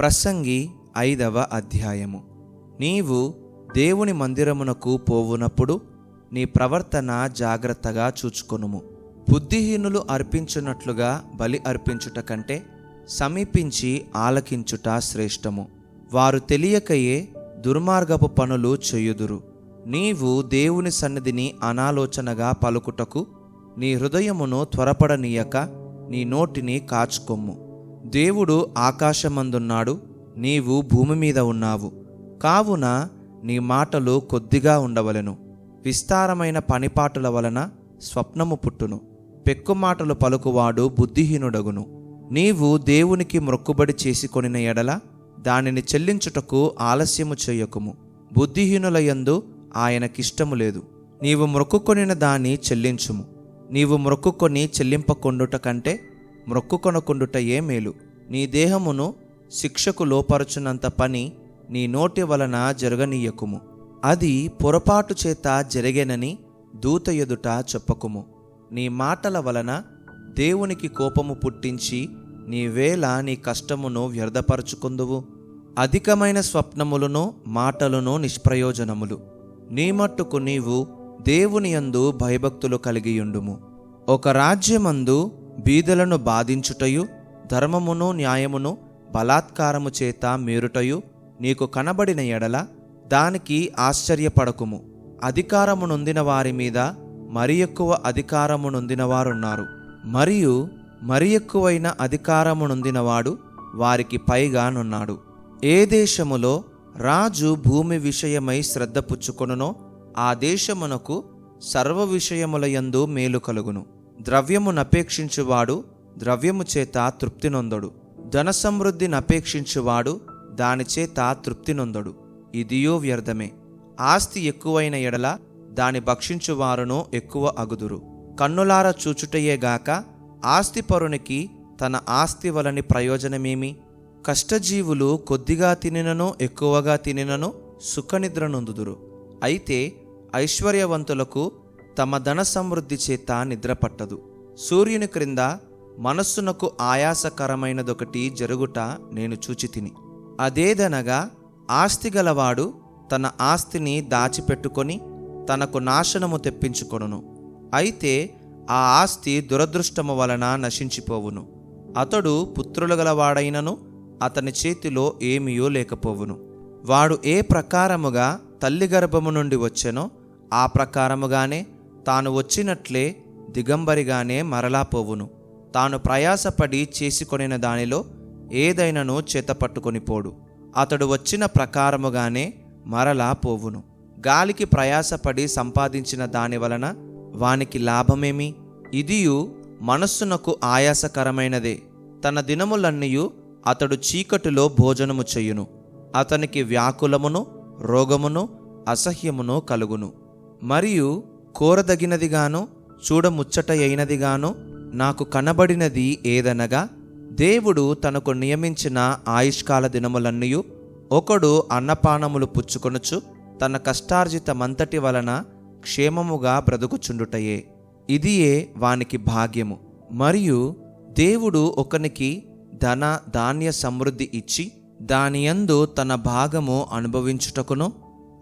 ప్రసంగి ఐదవ అధ్యాయము. నీవు దేవుని మందిరమునకు పోవునప్పుడు నీ ప్రవర్తన జాగ్రత్తగా చూచుకొనుము. బుద్ధిహీనులు అర్పించున్నట్లుగా బలి అర్పించుట కంటే సమీపించి ఆలకించుట శ్రేష్టము. వారు తెలియకయే దుర్మార్గపు పనులు చేయుదురు. నీవు దేవుని సన్నిధిని అనాలోచనగా పలుకుటకు నీ హృదయమును త్వరపడనీయక నీ నోటిని కాచుకొమ్ము. దేవుడు ఆకాశమందున్నాడు నీవు భూమి మీద ఉన్నావు. కావున నీ మాటలు కొద్దిగా ఉండవలెను. విస్తారమైన పనిపాటుల వలన స్వప్నము పుట్టును. పెక్కు మాటలు పలుకువాడు బుద్ధిహీనుడగును. నీవు దేవునికి మొక్కుబడి చేసుకొనిన ఎడల దానిని చెల్లించుటకు ఆలస్యము చేయకుము. బుద్ధిహీనులయందు ఆయనకిష్టము లేదు. నీవు మొక్కుకొనిన దాన్ని చెల్లించుము. నీవు మొక్కుకొని చెల్లింపకొండుట కంటే మొక్కుకొనకుండుటయే మేలు? నీ దేహమును శిక్షకు లోపరచునంత పని నీ నోటి వలన జరగనీయకుము. అది పొరపాటు చేత జరిగేనని దూత ఎదుట చెప్పకుము. నీ మాటల వలన దేవునికి కోపము పుట్టించి నీ వేళ నీ కష్టమును వ్యర్థపరచుకుందువు. అధికమైన స్వప్నములను మాటలను నిష్ప్రయోజనములు. నీ మట్టుకు నీవు దేవుని యందు భయభక్తులు కలిగియుండుము. ఒక రాజ్యమందు బీదలను బాధించుటయు ధర్మమును న్యాయమును బలాత్కారము చేత మీరుటయు నీకు కనబడిన ఎడల దానికి ఆశ్చర్యపడకుము. అధికారము నొందిన వారి మీద మరి ఎక్కువ అధికారము నొందినవారున్నారు మరియు మరి ఎక్కువైన అధికారము నొందినవాడు వారికి పైగానున్నాడు ఏ దేశములో రాజు భూమి విషయమై శ్రద్ధ పుచ్చుకొనునో ఆ దేశమునకు సర్వ విషయములయందు మేలు కలుగును. ద్రవ్యమునపేక్షించువాడు ద్రవ్యము చేత తృప్తి నొందడు. ధన సమృద్ధిని అపేక్షించువాడు దానిచేత తృప్తి నొందడు. ఇదియో వ్యర్థమే. ఆస్తి ఎక్కువైన ఎడల దాని భక్షించువారును ఎక్కువ అగుదురు. కన్నులార చూచుటయేగాక ఆస్తిపరునికి తన ఆస్తి వలని ప్రయోజనమేమి? కష్టజీవులు కొద్దిగా తినినను ఎక్కువగా తినినను సుఖనిద్ర నొందుదురు. అయితే ఐశ్వర్యవంతులకు తమ ధన సమృద్ధి చేత నిద్రపట్టదు సూర్యుని క్రింద మనస్సునకు ఆయాసకరమైనదొకటి జరుగుట నేను చూచితిని. అదేదనగా ఆస్తి గలవాడు తన ఆస్తిని దాచిపెట్టుకొని తనకు నాశనము తెప్పించుకొనును. అయితే ఆ ఆస్తి దురదృష్టము వలన నశించిపోవును. అతడు పుత్రులు గలవాడైనను అతని చేతిలో ఏమీయో లేకపోవును. వాడు ఏ ప్రకారముగా తల్లి గర్భము నుండి వచ్చెనో ఆ ప్రకారముగానే తాను వచ్చినట్లే దిగంబరిగానే మరలా పోవును. తాను ప్రయాసపడి చేసుకొనిన దానిలో ఏదైనను చేతపట్టుకొని పోడు. అతడు వచ్చిన ప్రకారముగానే మరలా పోవును. గాలికి ప్రయాసపడి సంపాదించిన దాని వలన వానికి లాభమేమి? ఇదియు మనస్సునకు ఆయాసకరమైనదే. తన దినములన్నీయు అతడు చీకటిలో భోజనము చెయ్యును అతనికి వ్యాకులమును రోగమును అసహ్యమును కలుగును. మరియు కోరదగినదిగాను చూడముచ్చట అయినదిగాను నాకు కనబడినది ఏదనగా దేవుడు తనకు నియమించిన ఆయుష్కాల దినములన్నీయు ఒకడు అన్నపానములు పుచ్చుకొనుచు తన కష్టార్జితమంతటి వలన క్షేమముగా బ్రతుకుచుండుటయే. ఇదియే వానికి భాగ్యము. మరియు దేవుడు ఒకనికి ధన ధాన్య సమృద్ధి ఇచ్చి దానియందు తన భాగము అనుభవించుటకును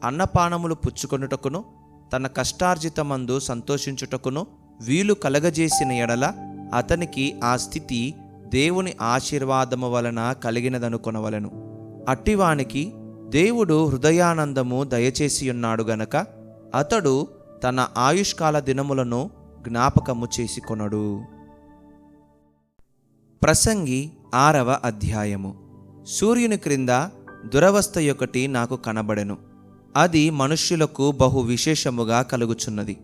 అన్నపానములు పుచ్చుకొనుటకును తన కష్టార్జితమందు సంతోషించుటకును వీలు కలగజేసిన ఎడల అతనికి ఆ స్థితి దేవుని ఆశీర్వాదము వలన కలిగినదనుకొనవలను. అట్టివానికి దేవుడు హృదయానందము దయచేసి ఉన్నాడు గనక అతడు తన ఆయుష్కాల దినములను జ్ఞాపకము చేసుకొనడు. ప్రసంగి ఆరవ అధ్యాయము. సూర్యుని క్రింద దురవస్థ ఒకటి నాకు కనబడెను. అది మనుష్యులకు బహు విశేషముగా కలుగుచున్నది.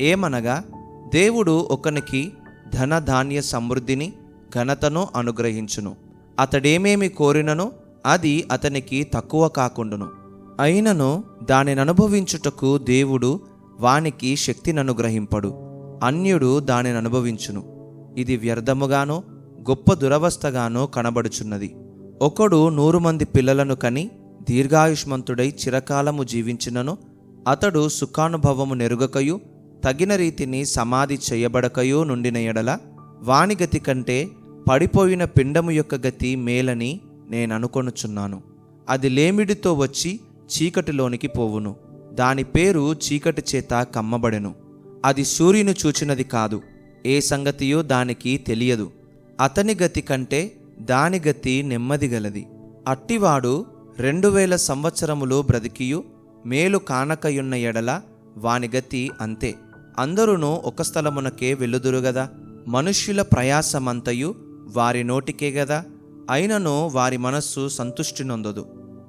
ఏమనగా దేవుడు ఒకనికి ధన ధాన్య సమృద్ధిని ఘనతను అనుగ్రహించును. అతడేమేమి కోరినను అది అతనికి తక్కువ కాకుండును. అయినను దానిని అనుభవించుటకు దేవుడు వానికి శక్తిని అనుగ్రహింపడు అన్యుడు దానిని అనుభవించును ఇది వ్యర్థముగానో గొప్ప దురవస్థగానో కనబడుచున్నది. ఒకడు నూరు మంది పిల్లలను కని దీర్ఘాయుష్మంతుడై చిరకాలము జీవించినను అతడు సుఖానుభవము నెరుగకయు తగిన రీతిని సమాధి చేయబడకయో నుండిన ఎడల వాని గతి కంటే పడిపోయిన పిండము యొక్క గతి మేలని నేననుకొనుచున్నాను. అది లేమిడితో వచ్చి చీకటిలోనికి పోవును. దాని పేరు చీకటి చేత కమ్మబడెను. అది సూర్యుని చూచినది కాదు. ఏ సంగతియో దానికి తెలియదు. అతని గతి కంటే దాని గతి నెమ్మదిగలది అట్టివాడు రెండు వేల సంవత్సరములు బ్రతికియు మేలు కానకయున్న ఎడల వాని గతి అంతే. అందరూనూ ఒక స్థలమునకే వెళ్ళుదురు గదా. మనుష్యుల ప్రయాసమంతయు వారి నోటికే గదా. అయినను వారి మనస్సు సంతుష్టి నొందదు.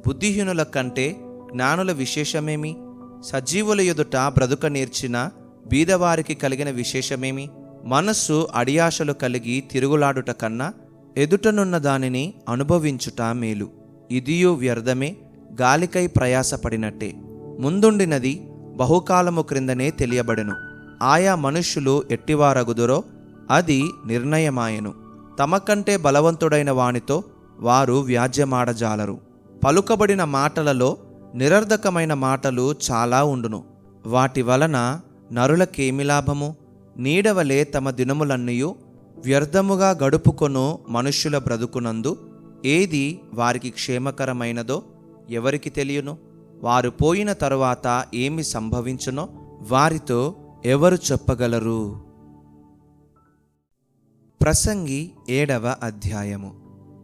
బుద్ధిహీనుల కంటే జ్ఞానుల విశేషమేమి? సజీవుల ఎదుట బ్రతుక నేర్చిన బీదవారికి కలిగిన విశేషమేమి? మనస్సు అడియాశలు కలిగి తిరుగులాడుట కన్నా ఎదుటనున్న దానిని అనుభవించుట మేలు. ఇదియు వ్యర్థమే గాలికై ప్రయాసపడినట్టే. ముందుండినది బహుకాలము క్రిందనే తెలియబడెను. ఆయా మనుష్యులు ఎట్టివారగుదురో అది నిర్ణయమాయెను. తమకంటే బలవంతుడైన వానితో వారు వ్యాజ్యమాడజాలరు. పలుకబడిన మాటలలో నిరర్ధకమైన మాటలు చాలా ఉండును. వాటి వలన నరులకేమి లాభము? నీడవలే తమ దినములన్నయూ వ్యర్థముగా గడుపుకొను మనుష్యుల బ్రతుకునందు ఏది వారికి క్షేమకరమైనదో ఎవరికి తెలియను? వారు పోయిన తరువాత ఏమి సంభవించునో వారితో ఎవరు చెప్పగలరు? ప్రసంగి ఏడవ అధ్యాయము.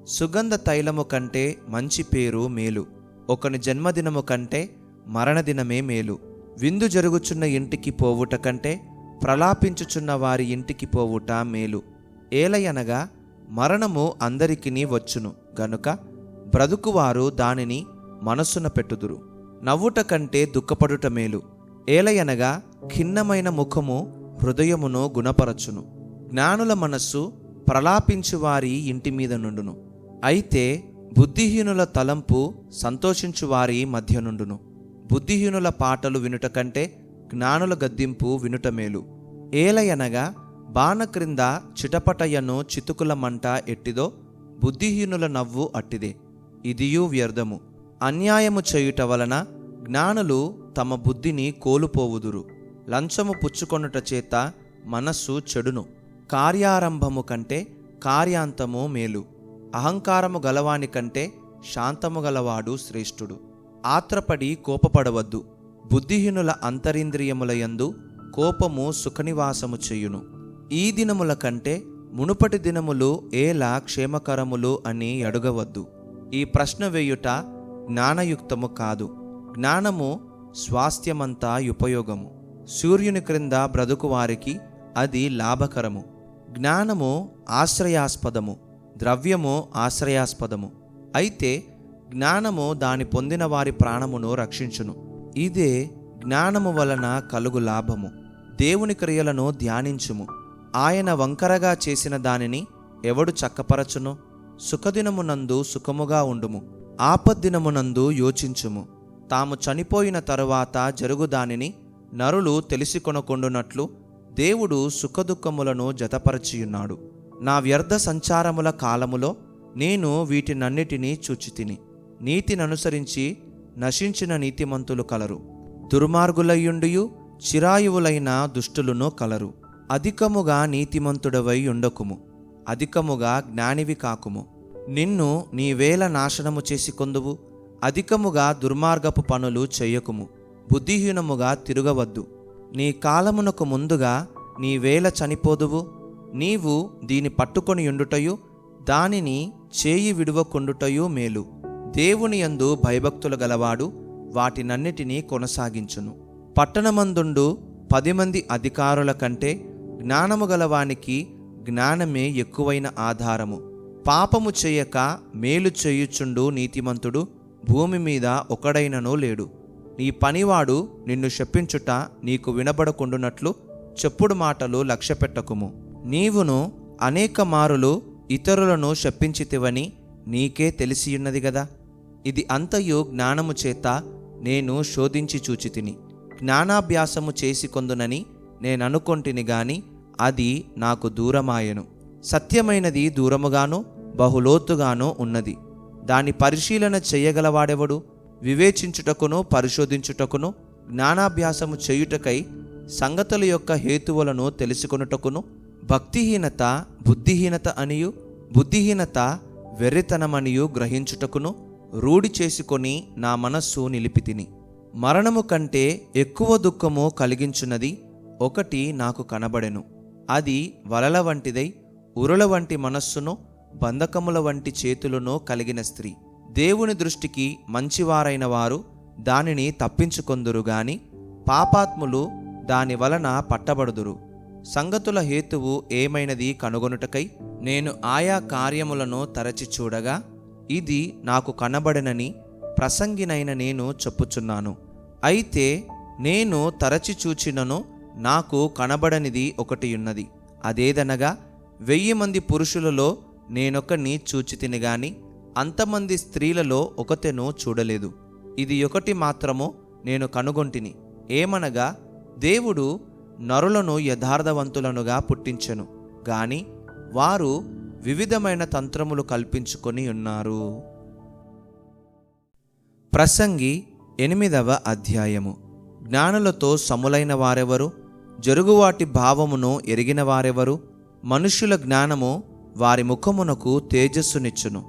సుగంధ తైలము కంటే మంచి పేరు మేలు. ఒకని జన్మదినము కంటే మరణదినమే మేలు. విందు జరుగుచున్న ఇంటికి పోవుట కంటే ప్రలాపించుచున్న వారి ఇంటికి పోవుట మేలు. ఏలయనగా మరణము అందరికిని వచ్చును. గనుక బ్రతుకువారు దానిని మనస్సున పెట్టుదురు. నవ్వుట కంటే దుఃఖపడుట మేలు. ఏలయనగా ఖిన్నమైన ముఖము హృదయమును గుణపరచును. జ్ఞానుల మనస్సు ప్రలాపించు వారి ఇంటి మీద నుండును. అయితే బుద్ధిహీనుల తలంపు సంతోషించు వారి మధ్య నుండును. బుద్ధిహీనుల పాటలు వినుట కంటే జ్ఞానుల గద్దింపు వినుట మేలు. ఏలయనగా బాణ క్రింద చిటపటయను చితుకుల మంట ఎట్టిదో బుద్ధిహీనుల నవ్వు అట్టిదే. ఇదియూ వ్యర్థము. అన్యాయము చేయుట వలన జ్ఞానులు తమ బుద్ధిని కోలుపోవుదురు. లంచము పుచ్చుకొనుట చేత మనస్సు చెడును. కార్యారంభము కంటే కార్యాంతము మేలు. అహంకారము గలవాని కంటే శాంతము గలవాడు శ్రేష్ఠుడు. ఆత్రపడి కోపపడవద్దు. బుద్ధిహీనుల అంతరింద్రియములయందు కోపము సుఖనివాసము చెయ్యును ఈ దినముల కంటే మునుపటి దినములు ఏలా క్షేమకరములు అని అడగవద్దు. ఈ ప్రశ్న వేయుట జ్ఞానయుక్తము కాదు. జ్ఞానము స్వాస్థ్యమంతా ఉపయోగము. సూర్యుని క్రింద బ్రతుకువారికి అది లాభకరము. జ్ఞానము ఆశ్రయాస్పదము. ద్రవ్యము ఆశ్రయాస్పదము. అయితే జ్ఞానము దాని పొందిన వారి ప్రాణమును రక్షించును. ఇదే జ్ఞానము వలన కలుగు లాభము. దేవుని క్రియలను ధ్యానించుము. ఆయన వంకరగా చేసిన దానిని ఎవడు చక్కపరచును? సుఖదినమునందు సుఖముగా ఉండుము. ఆపద్దినమునందు యోచించుము. తాము చనిపోయిన తరువాత జరుగు దానిని నరులు తెలిసికొనకొండునట్లు దేవుడు సుఖదుఖములను జతపరచియున్నాడు. నా వ్యర్థ సంచారముల కాలములో నేను వీటినన్నిటినీ చూచితిని. నీతిననుసరించి నశించిన నీతిమంతులు కలరు. దుర్మార్గులయ్యుండియు చిరాయువులైన దుష్టులను కలరు. అధికముగా నీతిమంతుడవై ఉండకుము అధికముగా జ్ఞానివి కాకుము. నిన్ను నీ వేల నాశనము చేసి కొందువు అధికముగా దుర్మార్గపు పనులు చేయకుము బుద్ధిహీనముగా తిరగవద్దు. నీ కాలమునకు ముందుగా నీ వేల చనిపోదువు నీవు దీని పట్టుకొని ఉండుటయు దానిని చేయి విడువకుండుటయు మేలు. దేవుని యందు భయభక్తులు గలవాడు వాటినన్నిటినీ కొనసాగించును. పట్టణమందుండు పది మంది అధికారుల కంటే జ్ఞానము గలవానికి జ్ఞానమే ఎక్కువైన ఆధారము. పాపము చేయక మేలు చేయుచుండు నీతిమంతుడు భూమి మీద ఒకడైనను లేడు. నీ పనివాడు నిన్ను శపించుట నీకు వినబడకుండునట్లు చెప్పుడు మాటలు లక్ష్యపెట్టకుము. నీవును అనేక మారులు ఇతరులను శపించితివని నీకే తెలిసియున్నది గదా. ఇది అంతయు జ్ఞానము చేత నేను శోధించి చూచితిని. జ్ఞానాభ్యాసము చేసి కొందునని నేను అనుకొంటిని గాని అది నాకు దూరమాయెను. సత్యమైనది దూరముగాను బహులోతుగాను ఉన్నది. దాని పరిశీలన చేయగలవాడెవడు? వివేచించుటకును పరిశోధించుటకును జ్ఞానాభ్యాసము చేయుటకై సంగతుల యొక్క హేతువులను తెలుసుకొనుటకును? భక్తిహీనత బుద్ధిహీనత అనియు బుద్ధిహీనత వెర్రితనమనియు గ్రహించుటకును? రూఢి చేసుకొని నా మనస్సు నిలిపితిని. మరణము కంటే ఎక్కువ దుఃఖము కలిగించున్నది ఒకటి నాకు కనబడెను. అది వలల వంటిదై ఉరుల వంటి మనస్సును బంధకముల వంటి చేతులను కలిగిన స్త్రీ. దేవుని దృష్టికి మంచివారైన వారు దానిని తప్పించుకొందురు గాని పాపాత్ములు దాని వలన పట్టబడుదురు. సంగతుల హేతువు ఏమైనది కనుగొనుటకై నేను ఆయా కార్యములను తరచి చూడగా ఇది నాకు కనబడనని ప్రసంగినైన నేను చెప్పుచున్నాను. అయితే నేను తరచి చూచినను నాకు కనబడనిది ఒకటి ఉన్నది అదేదనగా వెయ్యి మంది పురుషులలో నేనొకని చూచి తినగాని అంతమంది స్త్రీలలో ఒకతెను చూడలేదు. ఇది ఒకటి మాత్రము నేను కనుగొంటిని. ఏమనగా దేవుడు నరులను యథార్థవంతులనుగా పుట్టించెను. గాని వారు వివిధమైన తంత్రములు కల్పించుకొని ఉన్నారు. ప్రసంగి ఎనిమిదవ అధ్యాయము. జ్ఞానులతో సములైన వారెవరు? జరుగువాటి భావమును ఎరిగిన వారెవరు? మనుష్యుల జ్ఞానము వారి ముఖమునకు తేజస్సునిచ్చును.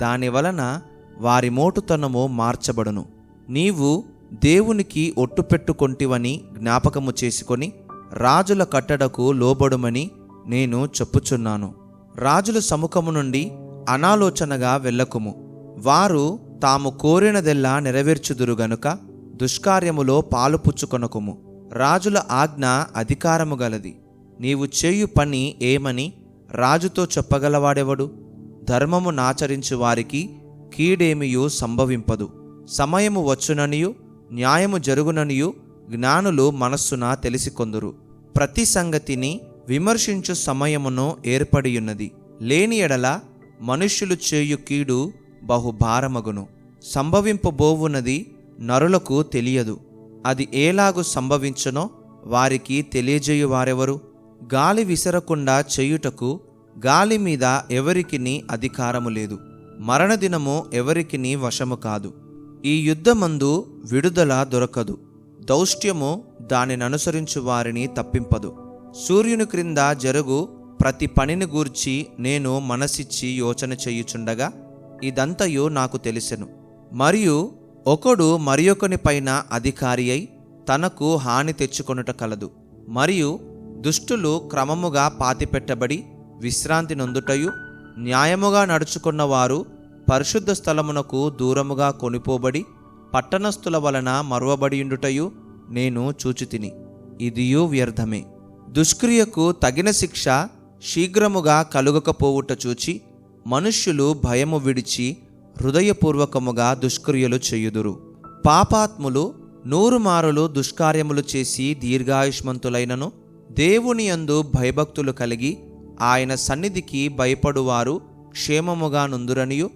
దాని వలన వారి మోటుతనము మార్చబడును. నీవు దేవునికి ఒట్టు పెట్టుకొంటివని జ్ఞాపకము చేసుకొని రాజుల కట్టడకు లోబడుమని నేను చెప్పుచున్నాను. రాజుల సముఖము నుండి అనాలోచనగా వెళ్ళకుము. వారు తాము కోరినదెల్లా నెరవేర్చుదురు గనుక దుష్కార్యములో పాలుపుచ్చుకొనకుము. రాజుల ఆజ్ఞ అధికారము గలది. నీవు చేయు పని ఏమని రాజుతో చెప్పగలవాడెవడు? ధర్మము నాచరించు వారికి కీడేమియు సంభవింపదు. సమయము వచ్చుననియు న్యాయము జరుగుననియు జ్ఞానులు మనస్సున తెలిసికొందురు. ప్రతి సంగతిని విమర్శించు సమయమును ఏర్పడియున్నది. లేని ఎడల మనుష్యులు చేయు కీడు బహుభారమగును. సంభవింపబోవున్నది నరులకు తెలియదు. అది ఏలాగు సంభవించునో వారికి తెలియజేయువారెవరు? గాలి విసరకుండా చేయుటకు గాలి మీద ఎవరికిని అధికారము లేదు. మరణదినము ఎవరికిని వశము కాదు. ఈ యుద్ధమందు విడుదల దొరకదు. దౌష్ట్యము దానిని అనుసరించు వారిని తప్పింపదు. సూర్యుని క్రింద జరుగు ప్రతి పనిని గూర్చి నేను మనసిచ్చి యోచన చేయుచుండగా ఇదంతయు నాకు తెలిసెను. మరియు ఒకడు మరియొకని పైన అధికారి అయి తనకు హాని తెచ్చుకొనుట కలదు. మరియు దుష్టులు క్రమముగా పాతిపెట్టబడి విశ్రాంతి నొందుటయు న్యాయముగా నడుచుకున్న వారు పరిశుద్ధ స్థలమునకు దూరముగా కొనిపోబడి పట్టణస్థుల వలన మరువబడియుండుటయు నేను చూచితిని. ఇదియూ వ్యర్థమే. దుష్క్రియకు తగిన శిక్ష శీఘ్రముగా కలుగకపోవుట చూచి మనుష్యులు భయము విడిచి హృదయపూర్వకముగా దుష్క్రియలు చేయుదురు. పాపాత్ములు నూరుమారులు దుష్కార్యములు చేసి దీర్ఘాయుష్మంతులైనను దేవుని యందు భయభక్తులు కలిగి ఆయన సన్నిధికి భయపడువారు క్షేమముగా నుందురనియు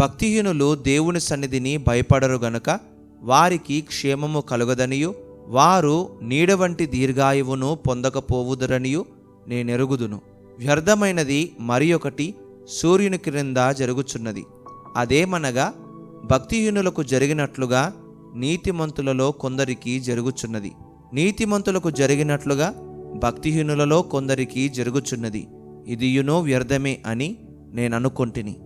భక్తిహీనులు దేవుని సన్నిధిని భయపడరు గనుక వారికి క్షేమము కలుగదనియు వారు నీడ వంటి దీర్ఘాయువును పొందకపోవుదురనియు నేనెరుగుదును. వ్యర్థమైనది మరి ఒకటి సూర్యుని క్రింద జరుగుచున్నది. అదేమనగా భక్తిహీనులకు జరిగినట్లుగా నీతిమంతులలో కొందరికి జరుగుచున్నది. నీతిమంతులకు జరిగినట్లుగా భక్తిహీనులలో కొందరికి జరుగుచున్నది. ఇదియునో వ్యర్థమే అని నేను అనుకొంటిని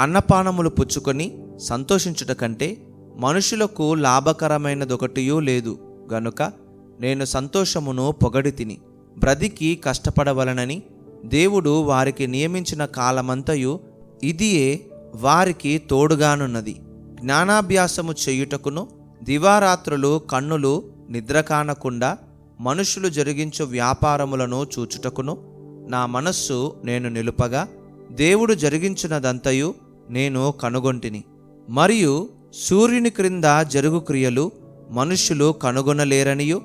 అన్నపానములు పుచ్చుకొని సంతోషించుట కంటే మనుషులకు లాభకరమైనదొకటియూ లేదు. గనుక నేను సంతోషమును పొగడి తిని బ్రతికి కష్టపడవలనని దేవుడు వారికి నియమించిన కాలమంతయు ఇదియే వారికి తోడుగానున్నది. జ్ఞానాభ్యాసము చేయుటకును దివారాత్రులు కన్నులు నిద్ర కానకుండా మనుషులు జరిగించు వ్యాపారములను చూచుటకును నా మనస్సు నేను నిలుపగా దేవుడు జరిగించినదంతయు నేను కనుగొంటిని. మరియు సూర్యుని క్రింద జరుగు క్రియలు మనుష్యులు కనుగొనలేరనియు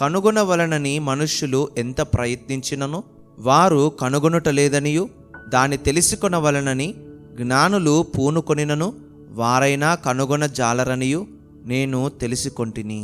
కనుగొనవలనని మనుష్యులు ఎంత ప్రయత్నించినను వారు కనుగొనుటలేదనియు దాని తెలుసుకొనవలనని జ్ఞానులు పూనుకొనినను వారైనా కనుగొన జాలరనియు నేను తెలుసుకొంటిని.